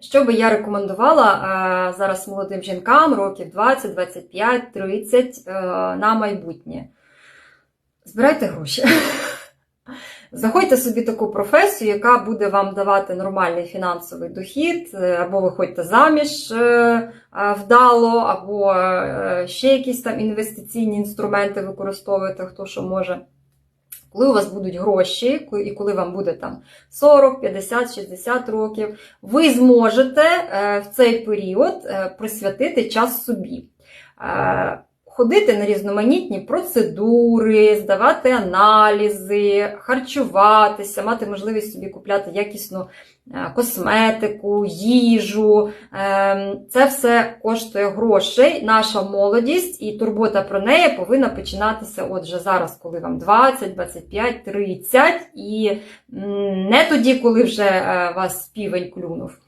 Що би я рекомендувала е, зараз молодим жінкам років 20, 25, 30 е, на майбутнє? Збирайте гроші. Заходьте собі таку професію, яка буде вам давати нормальний фінансовий дохід, е, або виходьте заміж е, вдало, або ще якісь там інвестиційні інструменти використовуйте, хто що може. Коли у вас будуть гроші, і коли вам буде там 40, 50, 60 років, ви зможете е, в цей період е, присвятити час собі. Ходити на різноманітні процедури, здавати аналізи, харчуватися, мати можливість собі купляти якісну е, косметику, їжу. Е, Це все коштує грошей. Наша молодість і турбота про неї повинна починатися отже зараз, коли вам 20, 25, 30, і не тоді, коли вже е, вас півень клюнув.